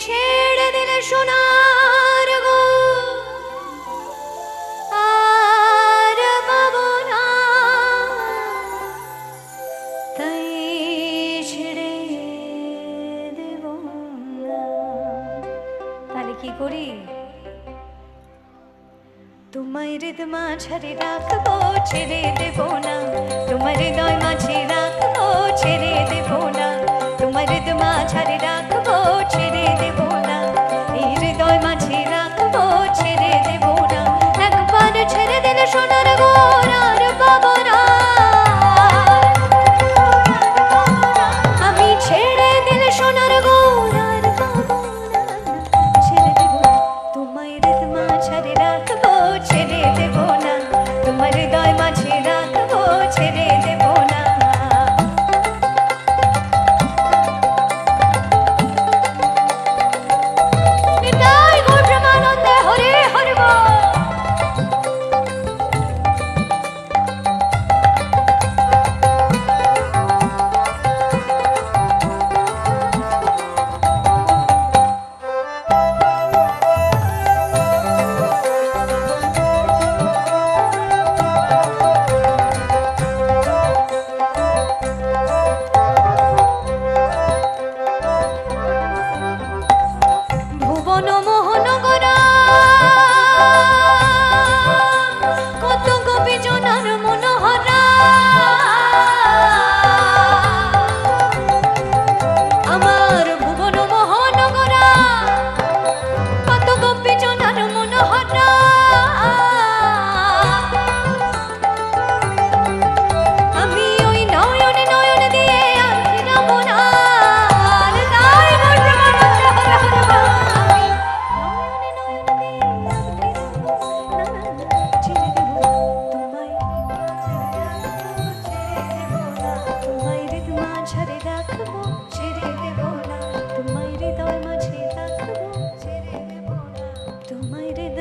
ছেড়ে দিলে সোনার গো। আর পাবো না। তাই ছেড়ে দেব না। তাহলে কি করি? তোমার হৃদ মাঝারে রাখব, ছেড়ে দেব না। তোমার হৃদয় মাঝে রাখব, ছেড়ে দেব না। মাঝারে